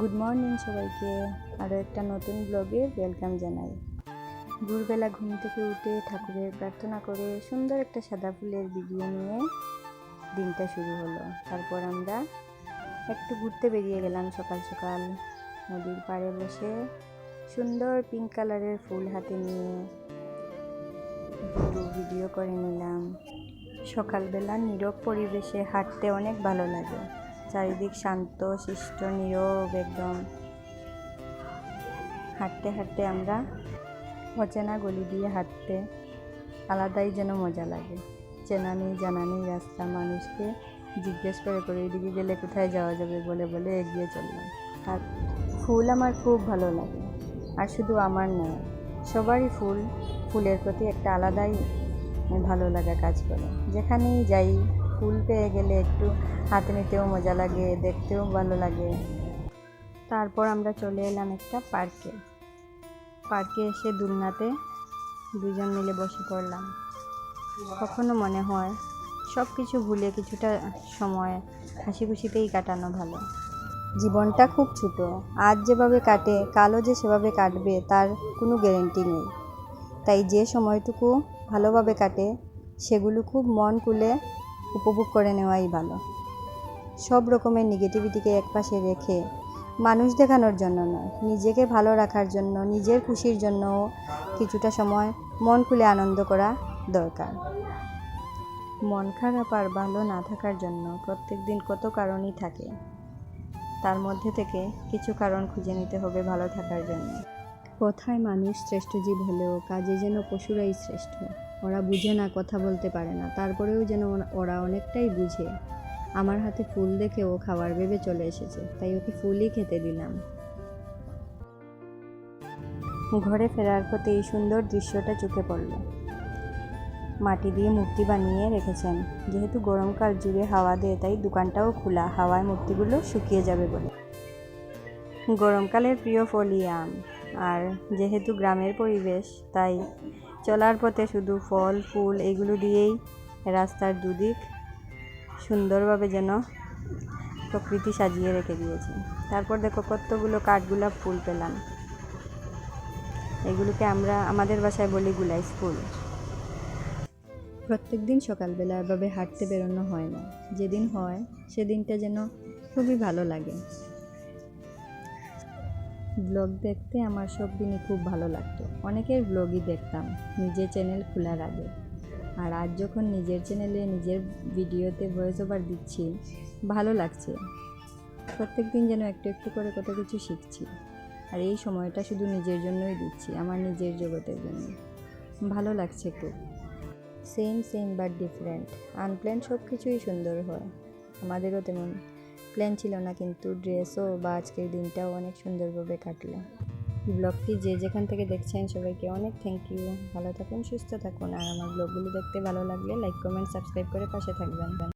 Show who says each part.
Speaker 1: Good morning সবাইকে। আরও একটা নতুন ব্লগে ওয়েলকাম জানাই। ভোরবেলা ঘুম থেকে উঠে ঠাকুরের প্রার্থনা করে সুন্দর একটা সাদা ফুলের ভিডিও নিয়ে দিনটা শুরু হলো। তারপর আমরা একটু ঘুরতে বেরিয়ে গেলাম সকাল সকাল। নদীর পাড়ে বসে সুন্দর পিঙ্ক কালারের ফুল হাতে নিয়ে একটু ভিডিও করে নিলাম। সকালবেলা নীরব পরিবেশে হাঁটতে অনেক ভালো লাগে। চারিদিক শান্ত, শিষ্ট, নীরব একদম। হাঁটতে হাঁটতে আমরা অচেনা গলি দিয়ে হাঁটতে আলাদাই যেন মজা লাগে। চেনা নেই, জানা নেই রাস্তা, মানুষকে জিজ্ঞেস করে করে এদিকে গেলে কোথায় যাওয়া যাবে বলে বলে এগিয়ে চললাম। আর ফুল আমার খুব ভালো লাগে। আর শুধু আমার নয়, সবারই ফুল, ফুলের প্রতি একটা আলাদাই ভালো লাগা কাজ করে। যেখানেই যাই ফুল পেয়ে গেলে একটু হাতে নিতেও মজা লাগে, দেখতেও ভালো লাগে। তারপর আমরা চলে এলাম একটা পার্কে। পার্কে এসে দুলনাতে দুজন মিলে বসে পড়লাম। কখনো মনে হয় সব কিছু ভুলে কিছুটা সময় হাসি খুশিতেই কাটানো ভালো। জীবনটা খুব ছোট, আজ যেভাবে কাটে, কালও যে সেভাবে কাটবে তার কোনো গ্যারেন্টি নেই। তাই যে সময়টুকু ভালোভাবে কাটে, সেগুলো খুব মন খুলে উপভোগ করে নেওয়াই ভালো। সব রকমের নেগেটিভিটিকে একপাশে রেখে মানুষ দেখানোর জন্য নয়, নিজেকে ভালো রাখার জন্য, নিজের খুশির জন্য কিছুটা সময় মন খুলে আনন্দ করা দরকার। মন খারাপ আর ভালো না থাকার জন্য প্রত্যেক দিন কত কারণই থাকে। তার মধ্যে থেকে কিছু কারণ খুঁজে নিতে হবে ভালো থাকার জন্য। কথায় মানুষ শ্রেষ্ঠ জীব হলেও কাজে যেন পশুরাই শ্রেষ্ঠ। ওরা বুঝে না, কথা বলতে পারে না। তারপরেও যেন ওরা- অনেকটাই বুঝে। আমার হাতে ফুল দেখে ও খাবার ভেবে চলে এসেছে, তাই ওকে ফুলই খেতে দিলাম। ঘরে ফেরার পথে এই সুন্দর দৃশ্যটা চোখে পড়ল। মাটি দিয়ে মূর্তি বানিয়ে রেখেছেন। যেহেতু গরমকাল জুড়ে হাওয়া দেয়, তাই দোকানটাও খোলা। হাওয়ায় মূর্তিগুলো শুকিয়ে যাবে বলে। গরমকালের প্রিয় ফলই আম। আর যেহেতু গ্রামের পরিবেশ, তাই চলার পথে শুধু ফল, ফুল এগুলো দিয়েই রাস্তার দুদিক সুন্দরভাবে যেন প্রকৃতি সাজিয়ে রেখে দিয়েছে। তারপর দেখো কতগুলো কাঠগোলাপ ফুল পেলাম। এগুলোকে আমরা আমাদের বাসায় বলি গুলাইস ফুল। প্রত্যেক দিন সকালবেলা এভাবে হাঁটতে বেরোনো হয় না। যেদিন হয়, সেদিনটা যেন খুবই ভালো লাগে। ব্লগ দেখতে আমার সব দিনই খুব ভালো লাগতো। অনেকের ব্লগই দেখতাম, নিজের চ্যানেল খোলার আগে। আর আজ যখন নিজের চ্যানেলে নিজের ভিডিওতে ভয়েস ওভার দিচ্ছি, ভালো লাগছে। প্রত্যেক দিন যেন একটু একটু করে কত কিছু শিখছি। আর এই সময়টা শুধু নিজের জন্যই দিচ্ছি, আমার নিজের জগতের জন্য। ভালো লাগছে খুব। Same same but different unplanned সব কিছুই সুন্দর হয়। আমাদেরও তেমন। প্ল্যান ছিল না, কিন্তু ড্রেসও বা আজকের দিনটাও অনেক সুন্দরভাবে কাটলো। ব্লগটি যে যেখান থেকে দেখছেন সবাইকে অনেক থ্যাংক ইউ ভালো থাকুন, সুস্থ থাকুন। আর আমার ব্লগগুলো দেখতে ভালো লাগলে লাইক কমেন্ট সাবস্ক্রাইব করে পাশে থাকবেন।